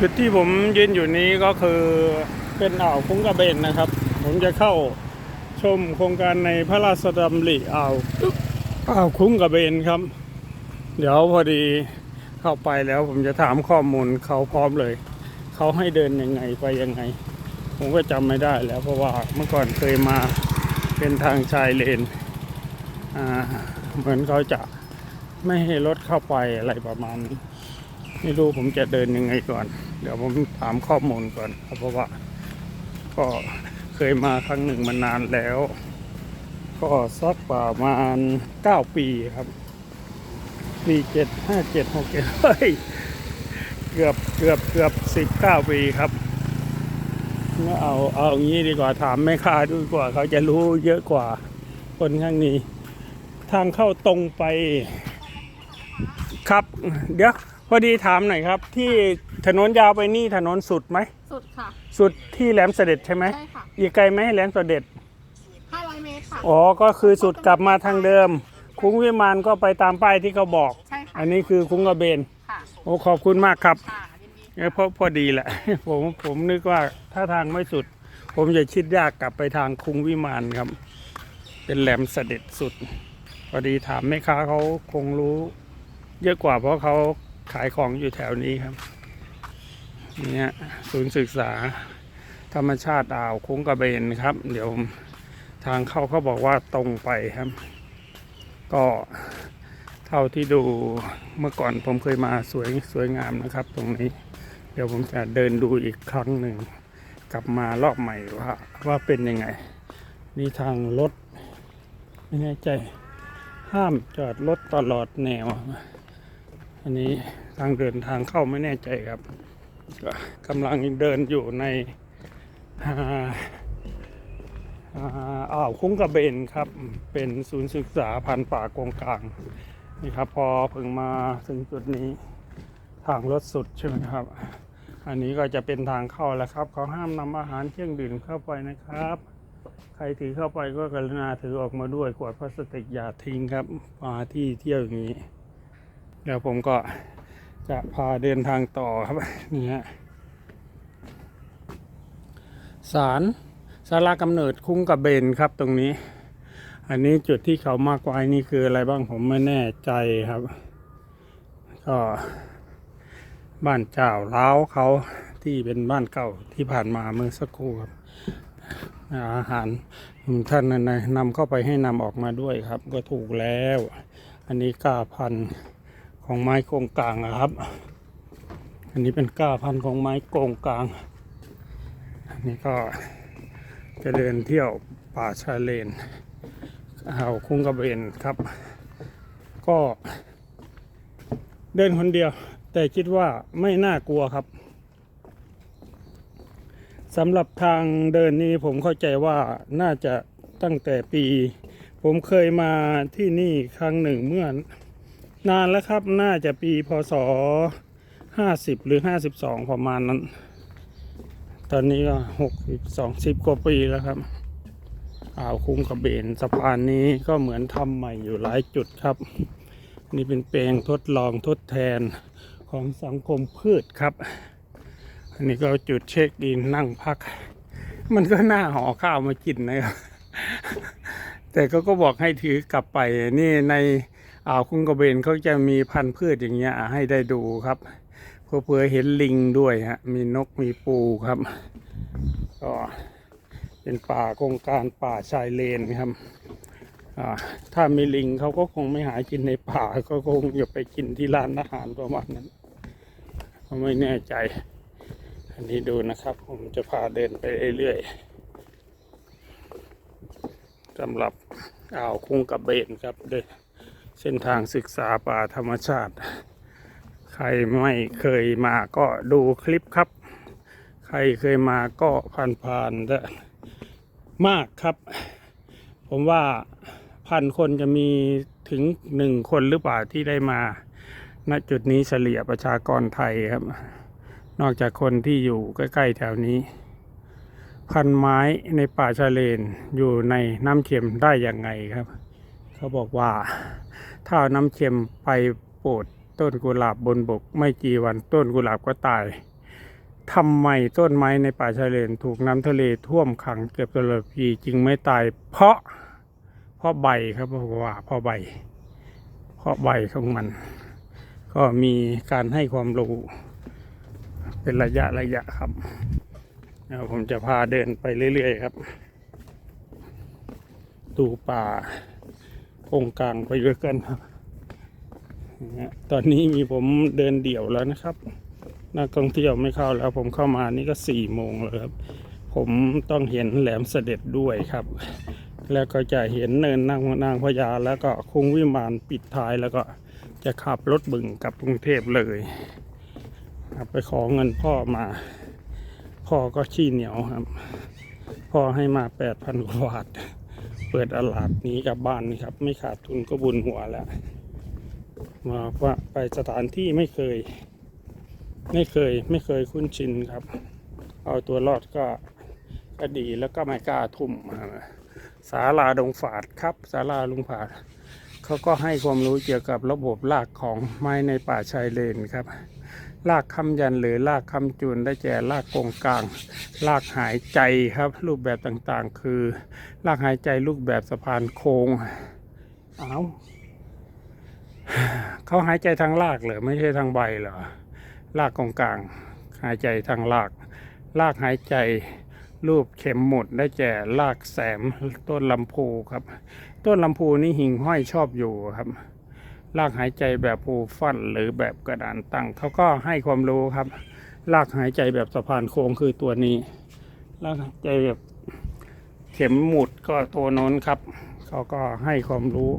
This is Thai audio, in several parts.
จุดที่ผมยืนอยู่นี้ก็คือเป็นอ่าวคุ้งกระเบนนะครับ ผมจะเข้าชมโครงการในพระราชดำริอ่าวอ่าวคุ้งกระเบนครับ เดี๋ยวพอดีเข้าไปแล้วผมจะถามข้อมูลเขาพร้อมเลย เขาให้เดินยังไงไปยังไง ผมก็จำไม่ได้แล้วเพราะว่าเมื่อก่อนเคยมาเป็นทางชายเลนอ่าเหมือนเขาจะไม่ให้รถเข้าไปอะไรประมาณนี้ ไม่รู้ผมจะเดินยังไงก่อน เดี๋ยวผมถามข้อมูลก่อนครับเพราะว่า ก็เคยมาครั้งหนึ่งมานานแล้ว ก็สักประมาณเก้าปีครับปีเจ็ดห้าเจ็ดหกเจ็ดเฮ้ยเกือบเกือบเกือบสิบเก้าปีครับเอาเอาอย่างนี้ดีกว่าถามแม่ค้าดีกว่า เขาจะรู้เยอะกว่า คนข้างนี้ ทางเข้าตรงไป ครับ เดี๋ยว พอดีถามหน่อยครับ ที่ถนนยาวไปนี่ถนนสุดไหมสุดค่ะ สุดที่แหลมเสด็จใช่ไหมใช่ค่ะ อีกไกลไหมแหลมเสด็จ 500 เมตรค่ะ อ๋อก็คือสุดกลับมาทางเดิม คุ้งวิมานก็ไปตามป้ายที่เขาบอก ใช่ค่ะอันนี้คือคุ้งกระเบน ค่ะโอ้ขอบคุณมากครับค่ะยินดีเออพอพอดีแหละ ผมผมนึกว่าถ้าทางไม่สุด ผมจะชิดยากกลับไปทางคุ้งวิมานครับ เป็นแหลมเสด็จสุด พอดีถามแม่ค้าเขาคงรู้ เยอะกว่าเพราะเขา ขายของอยู่แถวนี้ครับเนี่ยศูนย์ศึกษา ธรรมชาติอ่าวคุ้งกระเบนครับ เดี๋ยวทางเข้าเขาบอกว่าตรงไปครับ ก็เท่าที่ดูเมื่อก่อนผมเคยมาสวยสวยงามนะครับ ตรงนี้ เดี๋ยวผมจะเดินดูอีกครั้งหนึ่ง กลับมารอบใหม่ว่าว่าเป็นยังไง นี่ทางรถไม่แน่ใจ ห้ามจอดรถตลอดแนว อันนี้ทางเดินทางเข้าไม่แน่ใจครับก็กำลังเดินอยู่ในอ่าวคุ้งกระเบนครับ เป็นศูนย์ศึกษาพันธุ์ป่ากงกลางนี่ครับพอเพิ่งมาถึงจุดนี้ทางรถสุดใช่ไหมครับ อันนี้ก็จะเป็นทางเข้าแล้วครับเขาห้ามนำอาหารเครื่องดื่มเข้าไปนะครับ ใครถือเข้าไปก็กรุณาถือออกมาด้วยขวดพลาสติกอย่าทิ้งครับมาที่เที่ยวอย่างนี้ เดี๋ยวผมก็จะพาเดินทางต่อครับนี่ฮะศาลสารากำเนิดคุ้งกระเบนครับตรงนี้ อันนี้จุดที่เขามากไว้นี่คืออะไรบ้างผมไม่แน่ใจครับ ก็บ้านเจ้าล้าวเขาที่เป็นบ้านเก่าที่ผ่านมาเมื่อสักครู่ครับ อาหารท่านนนำเข้าไปให้นำออกมาด้วยครับ ก็ถูกแล้ว อันนี้ก้าพันธุ์ ของไม้โกงกลางอะครับ อันนี้เป็นก้าพันของไม้โกงกลาง อันนี้ก็จะเดินเที่ยวป่าชายเลนเอาคุ้งกระเบนครับ ก็เดินคนเดียว แต่คิดว่าไม่น่ากลัวครับสำหรับทางเดินนี้ผมเข้าใจว่าน่าจะตั้งแต่ปี ผมเคยมาที่นี่ครั้งหนึ่งเมื่อ นานแล้วครับน่าจะปีพศห้าสิบหรือห้าสิบสองประมาณนั้น ตอนนี้ก็หกสิบสองสิบกว่าปีแล้วครับอ่าวคุ้งกระเบนสะพานนี้ก็เหมือนทำใหม่อยู่หลายจุดครับ นี่เป็นแปลงทดลองทดแทนของสังคมพืชครับ อันนี้ก็จุดเช็คอินนั่งพัก มันก็น่าห่อข้าวมากินนะครับ แต่ก็ก็บอกให้ถือกลับไปนี่ใน อ่าวคุ้งกระเบนเขาจะมีพันธุ์พืชอย่างเงี้ยให้ได้ดูครับเพื่อเพื่อเห็นลิงด้วยฮะมีนกมีปูครับก็เป็นป่ากงการป่าชายเลนครับถ้ามีลิงเขาก็คงไม่หากินในป่าก็คงอย่าไปกินที่ร้านอาหารประมาณนั้นก็ไม่แน่ใจ อันนี้ดูนะครับ ผมจะพาเดินไปเรื่อยๆสำหรับอ่าวคุ้งกระเบนครับโดย เส้นทางศึกษาป่าธรรมชาติ ใครไม่เคยมาก็ดูคลิปครับ ใครเคยมาก็ผ่านๆแต่มากครับ ผมว่าพันคนจะมีถึงหนึ่งคนหรือเปล่าที่ได้มา ณจุดนี้เฉลี่ยประชากรไทยครับ นอกจากคนที่อยู่ใกล้ๆแถวนี้ พันไม้ในป่าชายเลนอยู่ในน้ำเค็มได้อย่างไงครับ เขาบอกว่า ถ้าเอาน้ำเค็มไปโปรดต้นกุหลาบบนบก ไม่กี่วันต้นกุหลาบก็ตายทำไมต้นไม้ในป่าชายเลนถูกน้ำทะเลท่วมขังเกือบตลอดปีจึงไม่ตาย เพราะเพราะใบครับเพราะว่าเพราะใบ เพราะใบของมัน ก็มีการให้ความรู้เป็นระยะระยะครับเดี๋ยวผมจะพาเดินไปเรื่อยๆครับ ดูป่า องค์กลางไปด้วยกันครับตอนนี้มีผมเดินเดี่ยวแล้วนะครับ นักท่องเที่ยวไม่เข้าแล้วผมเข้ามานี่ก็สี่โมงแล้วครับ ผมต้องเห็นแหลมเสด็จด้วยครับ แล้วก็จะเห็นเนินนางนางพญาแล้วก็คุ้งวิมานปิดท้ายแล้วก็จะขับรถบึงกลับกรุงเทพเลยครับไปขอเงินพ่อมา พ่อก็ขี้เหนียวครับ พ่อให้มาแปดพันกว่าบาท ปิดตลาดนี้กับบ้านนี่ครับ ไม่ขาดทุนก็บุญหัวแล้วมาว่าไปสถานที่ไม่เคย ไม่เคยไม่เคยคุ้นชินครับ เอาตัวรอดก็ก็ดีแล้วก็ไม่กล้าทุ่มมาศาลาดงฝาดครับศาลาลุงฝาดเขาก็ให้ความรู้เกี่ยวกับระบบรากของไม้ในป่าชายเลนครับ รากคำยันหรือรากคำจูนได้แก่รากกงกลางรากหายใจครับ รูปแบบต่างๆ คือรากหายใจรูปแบบสะพานโค้งเอาเขาหายใจทางรากเหรอไม่ใช่ทางใบเหรอรากกองกลาง หายใจทางรากรากหายใจรูปเข็มหมุดได้แก่รากแสมต้นลำพูครับ ต้นลำพูนี่หิ่งห้อยชอบอยู่ครับ รากหายใจแบบภูฟันหรือแบบกระดานตั้งเขาก็ให้ความรู้ครับรากหายใจแบบสะพานโค้งคือตัวนี้รากหายใจแบบเข็มหมุดก็ตัวน้นครับเขาก็ให้ความรู้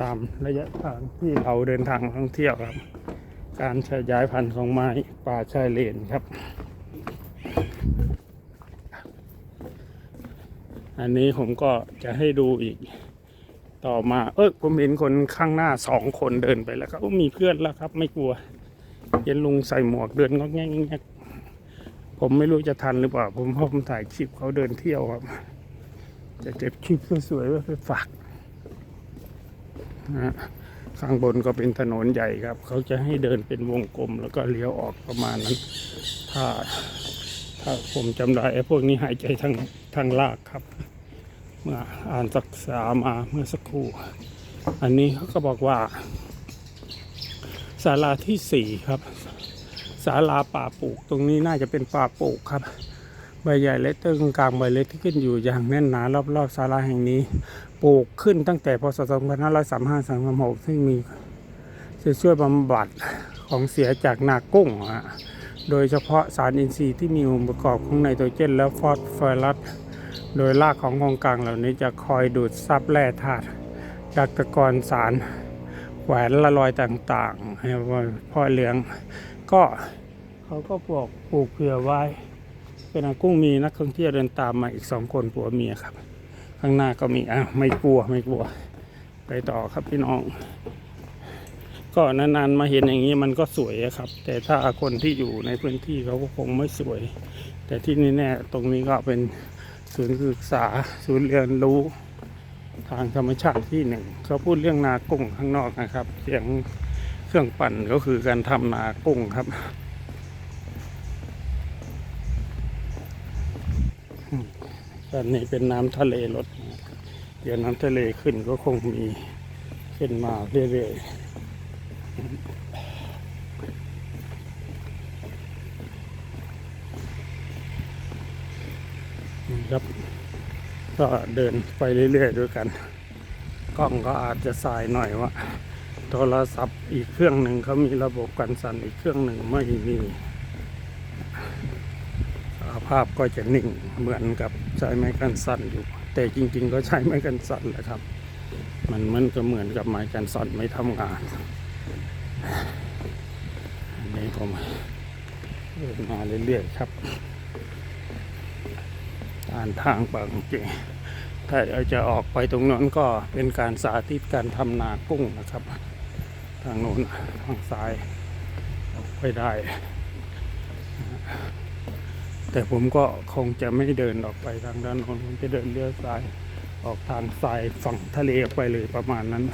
ตามระยะทางที่เราเดินทางท่องเที่ยวครับ การขยายพันธุ์ของไม้ป่าชายเลนครับ อันนี้ผมก็จะให้ดูอีก ต่อมา เออผมเห็นคนข้างหน้าสองคนเดินไปแล้วครับมีเพื่อนแล้วครับ ไม่กลัวเห็นลุงใส่หมวกเดินงอกแงกผมไม่รู้จะทันหรือเปล่า ผมพราะผมถ่ายคลิปเขาเดินเที่ยวครับ จะเก็บคลิปสวยๆไว้ไปฝากนะข้างบนก็เป็นถนนใหญ่ครับ เขาจะให้เดินเป็นวงกลม แล้วก็เลี้ยวออกประมาณนั้น ถ้าถ้าผมจำได้ไอ้พวกนี้หายใจทางทางลากครับ เมื่ออ่านศึกษามาเมื่อสักครู่ อันนี้เขาก็บอกว่าศาลาที่สี่ครับศาลาป่าปลูก ตรงนี้น่าจะเป็นป่าปลูกครับใบใหญ่และต้นกลางใบเล็กที่ขึ้นอยู่อย่างแน่นหนารอบๆศาลาแห่งนี้ปลูกขึ้นตั้งแต่พศ 2535 36ซึ่งมีจะช่วยบำบัดของเสียจากนากุ้งฮะโดยเฉพาะสารอินทรีย์ที่มีองค์ประกอบของไนโตรเจนและฟอสฟอรัส โดยรากของกองกลางเหล่านี้จะคอยดูดซับแร่ธาตุจากตะกอนสารแหวนละลอยต่างๆให้พ่อเหลี้ยงก็เขาก็ปลูกปลูกเผื่อไว้ เป็นอากุ้งมีนักท่องเที่ยวเดินตามมาอีกสองคนผัวเมียครับ ข้างหน้าก็มีอะไม่กลัวไม่กลัว ไปต่อครับพี่น้อง ก็นานๆมาเห็นอย่างนี้มันก็สวยครับ แต่ถ้าคนที่อยู่ในพื้นที่เขาก็คงไม่สวย แต่ที่นี่แน่ตรงนี้ก็เป็น ศูนย์ศึกษาศูนย์เรียนรู้ ทางธรรมชาติที่หนึ่งเขาพูดเรื่องนากุ้งข้างนอกนะครับ เสียงเครื่องปั่นก็คือการทำนากุ้งครับตอนนี้เป็นน้ำทะเลลดเดี๋ยวน้ำทะเลขึ้นก็คงมีขึ้นมาเรื่อยๆ ครับ ก็เดินไปเรื่อยๆด้วยกัน กล้องก็อาจจะสายหน่อยว่า โทรศัพท์อีกเครื่องหนึ่งเขามีระบบกันสั่นอีกเครื่องหนึ่งไม่มีภาพก็จะนิ่งเหมือนกับใช้ไม้กันสั่นอยู่ แต่จริง ๆ ก็ใช้ไม้กันสั่นแหละครับ มันมันก็เหมือนกับไม้กันสั่นไม่ทำงานอันนี้ผมเดินมาเรื่อยๆครับ อ่านทางบางเจถ้าเราจะออกไปตรงนั้นก็เป็นการสาธิตการทำนากุ้งนะครับ ทางโน้นทางซ้ายออกไปได้ แต่ผมก็คงจะไม่เดินออกไปทางด้านโน้นผมจะเดินเลี้ยวซ้ายออกทางซ้ายฝั่งทะเลไปเลยประมาณนั้น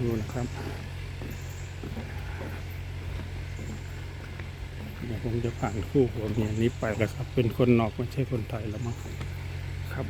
ดูนะครับ ดี๋ยวผมจะผ่านคู่หัวเมียนี้ไปแล้วครับ เป็นคนนอกไม่ใช่คนไทยแล้วมั้งครับ